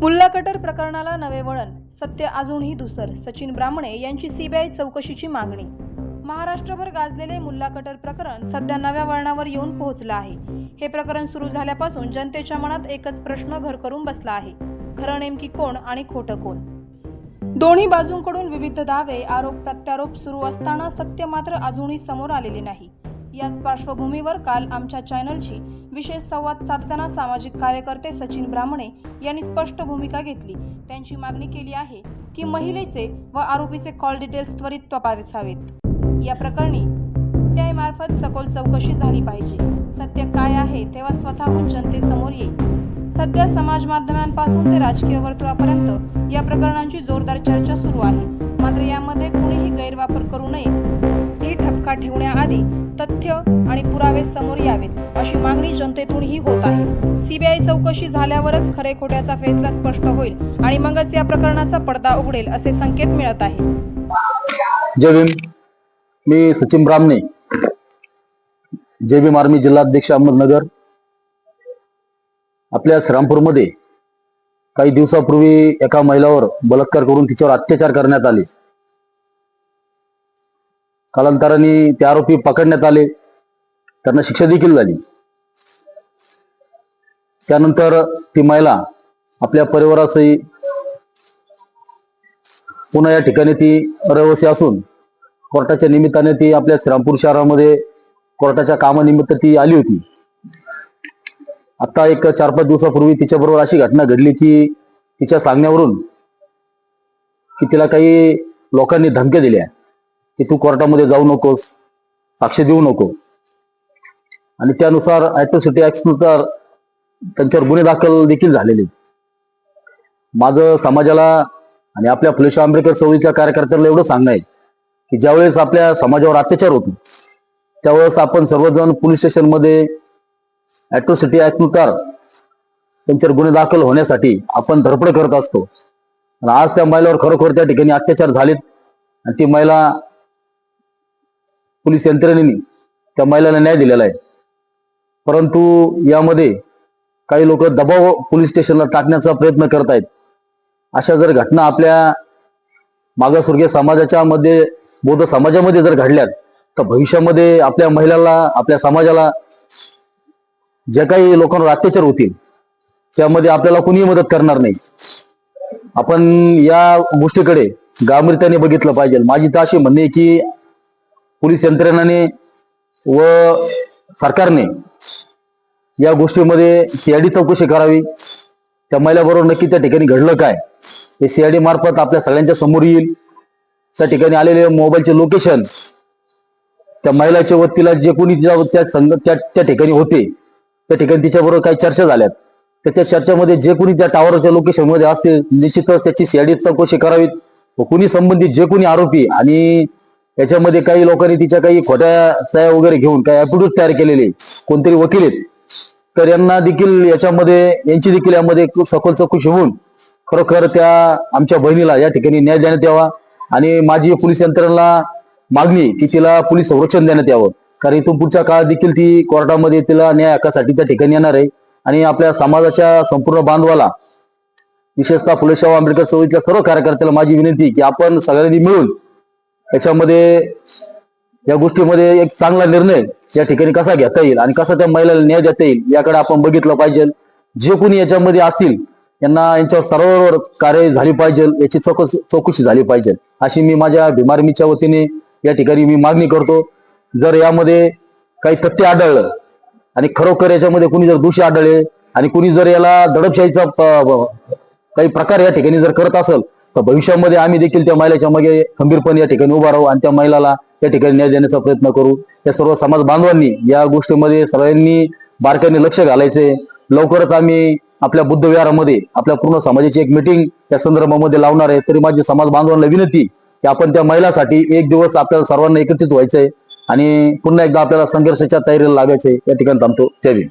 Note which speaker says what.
Speaker 1: Mulla cutter प्रकरणाला नवे वळण सत्य अजूनही धुसर सचिन ब्राह्मणे यांची सीबीआय चौकशीची मागणी. महाराष्ट्रभर गाजलेले मुल्ला कटर प्रकरण सध्या नव्या वळणावर येऊन पोहोचलं आहे. हे प्रकरण सुरू झाल्यापासून जनतेच्या मनात एकच प्रश्न घर करून बसला आहे. खरं नेमकी कोण आणि खोटं कोण? दोन्ही बाजूंकडून विविध दावे आरोप प्रत्यारोप सुरू असताना सत्य मात्र अजूनही समोर आलेले नाही. याच पार्श्वभूमीवर काल आमच्या चॅनलशी विशेष संवाद साधताना सामाजिक कार्यकर्ते सचिन ब्राह्मणे यांनी स्पष्ट भूमिका घेतली. त्यांची मागणी केली आहे की महिलेचे व आरोपीचे कॉल डिटेल्स त्वरित तपासावेत. या प्रकरणी पीआय मार्फत सखोल चौकशी झाली पाहिजे. सत्य काय आहे तेव्हा स्वतःहून जनतेसमोर येईल. सध्या समाज माध्यमांपासून ते राजकीय वर्तुळापर्यंत या प्रकरणांची जोरदार चर्चा सुरू आहे. मात्र यामध्ये कुणीही गैरवापर करू नये शंका ठेवण्याआधी तथ्य आणि पुरावे समोर यावेत अशी मागणी जनतेतूनही होत आहे. सीबीआय चौकशी झाल्यावरच खरे खोट्याचा फैसला स्पष्ट होईल आणि मगच या प्रकरणाचा पडदा उघडेल असे संकेत मिळत आहे.
Speaker 2: जय भीम. मी सचिन ब्राह्मणे. जय भीम आर्मी जिल्हाध्यक्ष अहमदनगर. आपल्या श्रीरामपूरमध्ये काही दिवसापूर्वी एका महिलावर बलात्कार करून तिच्यावर अत्याचार करण्यात आले. कालांतराने ते आरोपी पकडण्यात आले. त्यांना शिक्षा देखील झाली. त्यानंतर ती महिला आपल्या परिवारासही पुन्हा या ठिकाणी ती रहिवासी असून कोर्टाच्या निमित्ताने ती आपल्या श्रीरामपूर शहरामध्ये कोर्टाच्या कामानिमित्त ती आली होती. आता एक चार पाच दिवसापूर्वी तिच्याबरोबर अशी घटना घडली की तिच्या सांगण्यावरून की तिला काही लोकांनी धमक्या दिल्या. की तू कोर्टामध्ये जाऊ नकोस साक्ष देऊ नको. आणि त्यानुसार ऍट्रोसिटी नुसार त्यांच्यावर गुन्हे दाखल देखील झालेले माझं समाजाला आणि आपल्या फुलेशा आंबेडकर चळवळीच्या कार्यकर्त्याला एवढं सांगणं आहे की ज्यावेळेस आपल्या समाजावर अत्याचार होतो त्यावेळेस आपण सर्वजण पोलीस स्टेशनमध्ये ऍट्रोसिटी नुसार त्यांच्यावर गुन्हे दाखल होण्यासाठी आपण धडपड करत असतो. आणि आज त्या महिलावर खरोखर त्या ठिकाणी अत्याचार झालेत आणि ती महिला पोलीस यंत्रणेने त्या महिलांना न्याय दिलेला आहे. परंतु यामध्ये काही लोक दबाव पोलीस स्टेशनला टाकण्याचा प्रयत्न करत आहेत. अशा जर घटना आपल्या मागासवर्गीय समाजाच्या मध्ये बौद्ध समाजामध्ये जर घडल्यात तर भविष्यामध्ये आपल्या महिलाला आपल्या समाजाला जे काही लोकांवर अत्याचार होतील त्यामध्ये आपल्याला कुणीही मदत करणार नाही. आपण या गोष्टीकडे गांभीर्याने बघितलं पाहिजे. माझी तर अशी म्हणणे की पोलीस यंत्रणाने व सरकारने या गोष्टीमध्ये सीआयडी चौकशी करावी. त्या महिलाबरोबर नक्की त्या ठिकाणी घडलं काय? हे सीआयडी मार्फत आपल्या सगळ्यांच्या समोर येईल. त्या ठिकाणी आलेले मोबाईलचे लोकेशन त्या महिलाच्या व तिला जे कोणी तिच्या त्या संघ त्या त्या ठिकाणी होते त्या ठिकाणी तिच्याबरोबर काही चर्चा झाल्यात. तर त्या चर्चेमध्ये जे कोणी त्या टावरच्या लोकेशनमध्ये असतील निश्चितच त्याची सीआयडी चौकशी करावीत व कुणी संबंधित जे कोणी आरोपी आणि याच्यामध्ये काही लोकांनी तिच्या काही खोट्या सह्या वगैरे घेऊन काही ऍप्टिट्यूड तयार केलेले कोणतरी वकील आहेत. तर यांना देखील याच्यामध्ये यांची देखील यामध्ये सखोल चौकशी होऊन खरोखर त्या आमच्या बहिणीला या ठिकाणी न्याय देण्यात यावा. आणि माझी पोलीस यंत्रणेला मागणी की तिला पोलीस संरक्षण देण्यात यावं. कारण इथून पुढच्या काळात देखील ती कोर्टामध्ये तिला न्याय हक्कासाठी त्या ठिकाणी येणार आहे. आणि आपल्या समाजाच्या संपूर्ण बांधवाला विशेषतः फुलेशाह आंबेडकर चळवळीतल्या सर्व कार्यकर्त्याला माझी विनंती की आपण सगळ्यांनी मिळून याच्यामध्ये या गोष्टीमध्ये एक चांगला निर्णय या ठिकाणी कसा घेता येईल आणि कसा त्या महिलाला न्याय देता येईल याकडे आपण बघितलं पाहिजे. जे कोणी याच्यामध्ये असतील यांना यांच्यावर सर्वांवर कार्य झाली पाहिजे याची चौकस चौकशी झाली पाहिजे. अशी मी माझ्या भीमारमीच्या वतीने या ठिकाणी मी मागणी करतो. जर यामध्ये काही तथ्य आढळलं आणि खरोखर याच्यामध्ये कुणी जर दोषी आढळले आणि कुणी जर याला दडपशाहीचा काही प्रकार या ठिकाणी जर करत असेल तर भविष्यामध्ये आम्ही देखील त्या महिलाच्या मागे खंबीरपणे या ठिकाणी उभा राहू आणि त्या महिलाला या ठिकाणी न्याय देण्याचा प्रयत्न करू. त्या सर्व समाज बांधवांनी या गोष्टीमध्ये सर्वांनी बारकाईने लक्ष घालायचे. लवकरच आम्ही आपल्या बुद्ध विहारामध्ये आपल्या पूर्ण समाजाची एक मिटिंग त्या संदर्भामध्ये लावणार आहे. तरी माझी समाज बांधवांना विनंती की आपण त्या महिलासाठी एक दिवस आपल्याला सर्वांना एकत्रित व्हायचंय आणि पुन्हा एकदा आपल्याला संघर्षाच्या तयारीला लागायचंय. या ठिकाणी थांबतो. जय भीम.